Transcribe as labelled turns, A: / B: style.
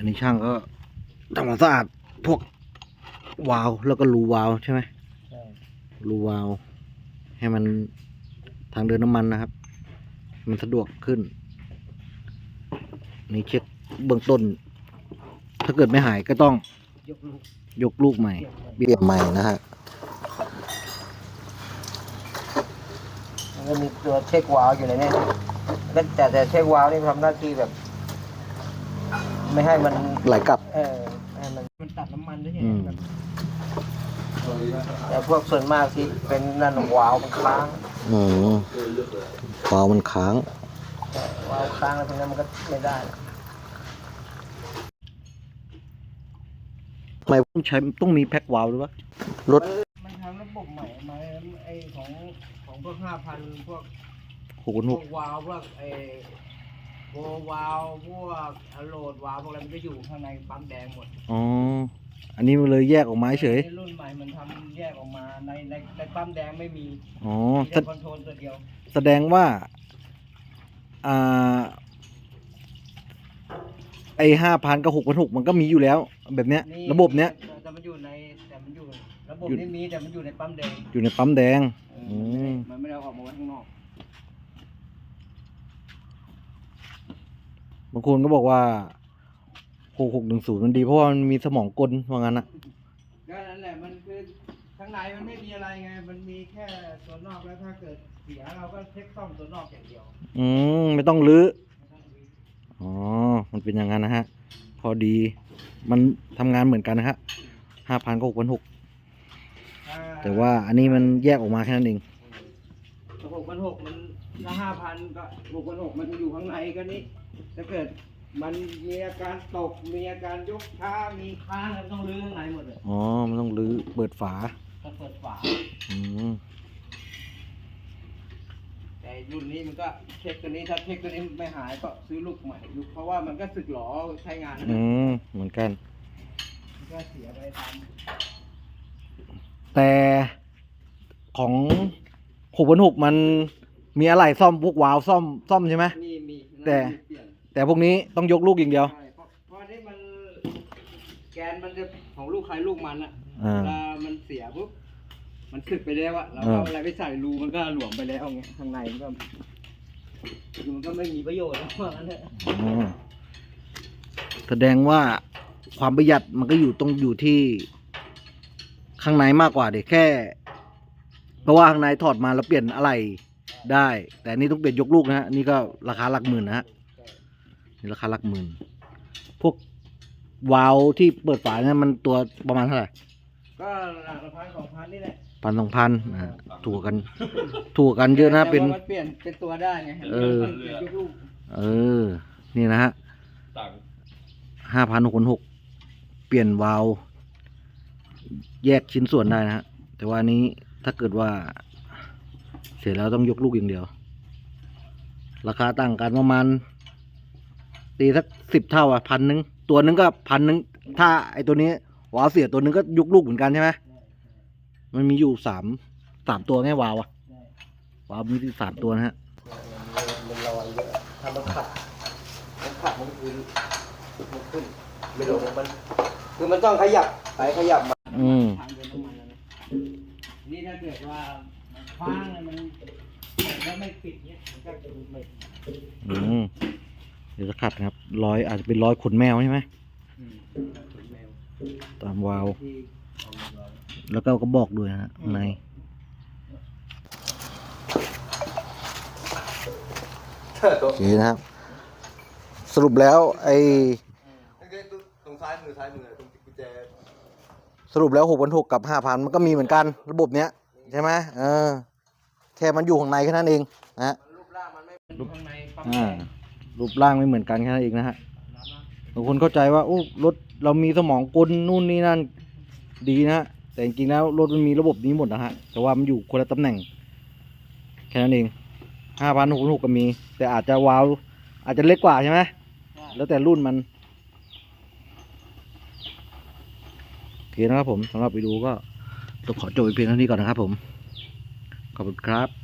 A: อันนี้ช่างก็ทำความสะอาดพวกวาล์วแล้วก็รูวาล์วใช่ไหม
B: ใช่
A: รูวาล์วให้มันทางเดินน้ำมันนะครับ มันสะดวกขึ้น นี่เช็คเบื้องต้น ถ้าเกิดไม่หายก็ต้อง
B: ยกลูก
A: ยกลูกใหม่
B: เปลี่ยน
A: เปลี่ยนใหม่นะฮะ
B: มันก็มีตัวเช็ควาล์วอยู่ในนี้แต่แต่แต่เช็ควาล์วนี่ทำหน้าที่แบบ ไม่ให้มัน
A: ไหลกลับ
B: เออให้มันมันตัดน้ำมันด้วยใช่
A: อื
B: ไหม
A: ม
B: แต่พวกส่วนมากที่เป็นนั่นวาล์วมันค้าง
A: อืมวาล์วมันค้าง
B: แต่วาล์วค้างแล้วพวกนั้นมันก็ไม่ได้
A: ทำไมต้องใช้ต้องมีแพ็ควาล์วด้วยวะรถ
B: มันทำระบบใหม่มาไอ้ของของพวกห้าพันพวก
A: หกคน
B: พ
A: ห
B: ว
A: ก
B: กวาล์วพวกไอ้ โบวาล์วพวกอะโหลดวาล์วพวกอะไรมันก็อยู่ข้างในปั๊มแดงหมด
A: อ๋อ อันนี้มันเลยแยกออกมาเฉย
B: ไอ้รุ่นใหม่มันทำแยกออกมาในในในปั๊มแดงไม่มี
A: อ๋อ
B: มี
A: แส
B: แต่คอนโทรลตัวเดียว
A: แสดงว่า อ่า ไอห้าพันกับหกพันหกมันก็มีอยู่แล้ว แบบเนี้ย
B: นี่
A: ระบบเนี้ย
B: แต่มันอยู่ในแต่มันอยู่ ระบบ
A: อยู่
B: นี้มีแต่มันอยู่ในปั๊มแดง
A: อยู่ในปั๊มแดง
B: เออ
A: อืม
B: มันไม่ได้เอาออกมาไว้ข้างนอก
A: บางคนก็บอกว่าหกหกหนึ่งศูนย์มันดีเพราะว่ามันมีสมองกลว่างั้นอะ
B: ก็นั่นแหละมันคือข้างในมันไม่มีอะไรไง มันมีแค่ตัวนอกแล้วถ้าเกิดเสียเราก็เช็คซ่อมตัวนอกอย่างเดียว
A: อืมไม่ต้องรื้อ
B: ไม่ต้องมี
A: อ๋อ มันเป็นอย่างนั้นนะฮะ พอดีมันทำงานเหมือนกันนะฮะห้าพันกับหกพันหก
B: อ่
A: แต่ว่าอันนี้มันแยกออกมาแค่นั้นเอง
B: หกพันหกมันถ้าห้าพันก็หกพันหกมันอยู่ข้างในก็นี้ ถ้าเกิดมันมีอาการตก มีอาการยกช้ามีค้างมันต้องรื้อข้างในหมดเลย
A: อ๋อ มันต้องรื้อเปิดฝา
B: ต้องเปิดฝา
A: อืม
B: แต่รุ่นนี้มันก็เช็คตัวนี้ถ้าเช็คตัวนี้ไม่หายก็ซื้อลูกใหม่ลูกเพราะว่ามันก็สึกหรอใช้งาน
A: อืม เหมือนกัน
B: มันก็เสียไปตาม
A: แต่ของหกพันหกมันมีอะไรซ่อมพวกวาล์วซ่อมซ่อมใช่ไหม
B: มีมี
A: แต่
B: เปลี่ยน
A: แต่พวกนี้ต้องยกลูกอย่างเดียว
B: ใช่เพราะเพราะอันนี้มันแกนมันจะของลูกใครลูกมันอะ
A: อ่า
B: เวลามันเสียปุ๊บมันสึกไปแล้วอะเรา
A: อ่า
B: เอาอะไรไปใส่รูมันก็หลวมไปแล้วไงข้างในมันก็คือมันก็ไม่มีประโยชน์แล้วว่างั้นเถอะ
A: อ๋อแสดงว่าความประหยัดมันก็อยู่ตรงอยู่ที่ข้างในมากกว่าเด็กแค่ เพราะว่าข้างในถอดมาแล้วเปลี่ยนอะไรได้ แต่อันนี่ต้องเปลี่ยนยกลูกนะฮะนี่ก็ราคาหลักหมื่นนะฮะนี่ ราคาหลักหมื่น พวกวาล์วที่เปิดฝาเนี่ยมันตัวประมาณเท่าไหร่
B: ก็หลักละพันสองพันนี่แหละ
A: พันสองพันอ่าถูกกัน ถูกกันเยอะนะเป็น
B: แต่ว่ามันเปลี่ยนเป็นตัวได้ไง
A: เออ
B: เปลี่ยนยกลูก
A: เออ นี่นะฮะ
C: ต่าง
A: ห้าพันหกพันหกเปลี่ยนวาล์วแยกชิ้นส่วนได้นะฮะ แต่ว่าอันนี้ถ้าเกิดว่า เสร็จแล้วต้องยกลูกอย่างเดียว ราคาต่างกันประมาณ ตีสักสิบเท่าอะพันหนึ่งตัวหนึงก็พันหนึ่งถ้าไอตัวนี้วาล์วเสียตัวหนึงก็ยกลูกเหมือนกันใช่ไหมมันมีอยู่สามสามตัวไงวาล์วอะวาล์วมีที่สามตัวนะฮะ
B: มันลอยเยอะถ้ามันขัดมันขัดมันคือมันขึ้นไม่ลงมัน คือมันต้องขยับไปขยับมา
A: อืม
B: ทางเดินน้ำมันนะนี่ถ้าเกิดว่ามันคว้างเลยมันแล้วไม่ปิดเนี่ยมันก็จะไม่
A: อืมเดี๋ยวจะขัดนะครับรอยอาจจะเป็นรอยขนแมวใช่ไหม
B: อืมแมว
A: ตามวาล์ว
B: ที่เอามาลอย
A: แล้วก็กระบอกด้วยนะฮะข้างในโอเคนะครับ สรุปแล้วไอ้
C: ตรงซ้ายมือซ้ายมือตรงกุญแจ
A: สรุปแล้วหกพันหกกับห้าพันมันก็มีเหมือนกันระบบเนี้ยใช่ไหมเออแค่มันอยู่ข้างในแค่นั้นเองนะฮะ
B: มันรูปร่างมันไม่เป็นข้างในปั๊ม
A: อ่า
B: แดง
A: รูปร่างไม่เหมือนกันแค่นั้นเองนะฮะบางคนเข้าใจว่าโอ้รถเรามีสมองกลนู่นนี่นั่นดีนะฮะแต่จริงๆแล้วรถมันมีระบบนี้หมดนะฮะแต่ว่ามันอยู่คนละตำแหน่ง แค่นั้นเองห้าพันหกหกก็มี แต่อาจจะวาว อาจจะเล็กกว่าใช่ไหมแล้วแต่รุ่นมันโอเคนะครับผมสำหรับไปดูก็ต้องขอจบเพียงเท่านี้ก่อนนะครับผม ขอบคุณครับ